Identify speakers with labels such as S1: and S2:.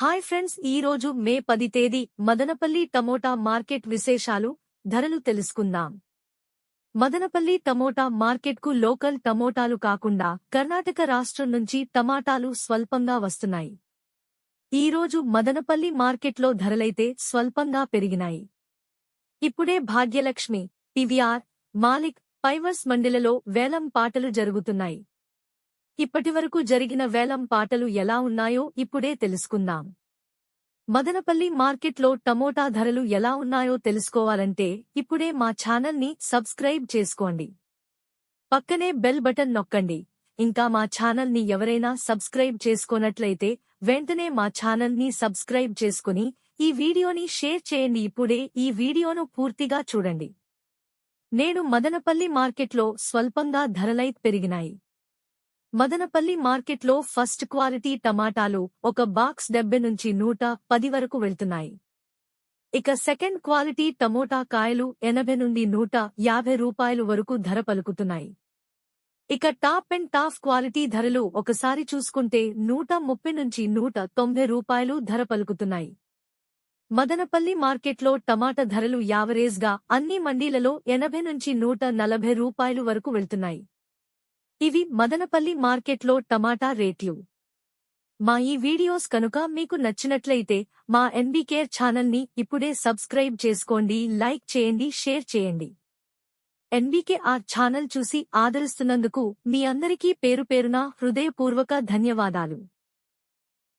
S1: Hi friends ఈ రోజు మే పది తేదీ మదనపల్లి టమోటా మార్కెట్ విశేషాలు ధరలు తెలుసుకుందాం. మదనపల్లి టమోటా మార్కెట్కు లోకల్ టమోటాలు కాకుండా కర్ణాటక రాష్ట్రం నుంచి టమాటాలు స్వల్పంగా వస్తున్నాయి. ఈ రోజు మదనపల్లి మార్కెట్లో ధరలైతే స్వల్పంగా పెరిగినాయి. ఇప్పుడే భాగ్యలక్ష్మి పివిఆర్ మాలిక్ పైవర్స్ మండిలలో వేలం పాటలు జరుగుతున్నాయి. ఇప్పటివరకు జరిగిన వేలం పాటలు ఎలా ఉన్నాయో ఇప్పుడే తెలుసుకుందాం. మదనపల్లి మార్కెట్లో టమోటా ధరలు ఎలా ఉన్నాయో తెలుసుకోవాలంటే ఇప్పుడే మా ఛానల్ని సబ్స్క్రైబ్ చేసుకోండి. పక్కనే బెల్ బటన్ నొక్కండి. ఇంకా మా ఛానల్ని ఎవరైనా సబ్స్క్రైబ్ చేసుకోనట్లయితే వెంటనే మా ఛానల్ని సబ్స్క్రైబ్ చేసుకుని ఈ వీడియోని షేర్ చేయండి. ఇప్పుడే ఈ వీడియోను పూర్తిగా చూడండి. నేడు మదనపల్లి మార్కెట్లో స్వల్పంగా ధరలై పెరిగినాయి. మదనపల్లి మార్కెట్లో ఫస్ట్ క్వాలిటీ టమాటాలు ఒక బాక్స్ డెబ్బై నుంచి నూట పది వరకు వెళ్తున్నాయి. ఇక సెకండ్ క్వాలిటీ టమోటా కాయలు ఎనభై నుండి నూట యాభై రూపాయలు వరకు ధర పలుకుతున్నాయి. ఇక టాప్ అండ్ టాప్ క్వాలిటీ ధరలు ఒకసారి చూసుకుంటే నూట ముప్పై నుంచి నూట తొంభై రూపాయలు ధర పలుకుతున్నాయి. మదనపల్లి మార్కెట్లో టమాటా ధరలు యావరేజ్గా అన్ని మండీలలో ఎనభై నుంచి నూట నలభై రూపాయలు వరకు వెళ్తున్నాయి. ఇవి మదనపల్లి మార్కెట్లో టమాటా రేట్లు. మా ఈ వీడియోస్ కనుక మీకు నచ్చినట్లయితే మా ఎన్బీకేర్ ఛానల్ని ఇప్పుడే సబ్స్క్రైబ్ చేసుకోండి లైక్ చేయండి షేర్ చేయండి. ఎన్బీకే ఆ ఛానల్ చూసి ఆదరిస్తున్నందుకు మీ అందరికీ పేరు పేరున హృదయపూర్వక ధన్యవాదాలు.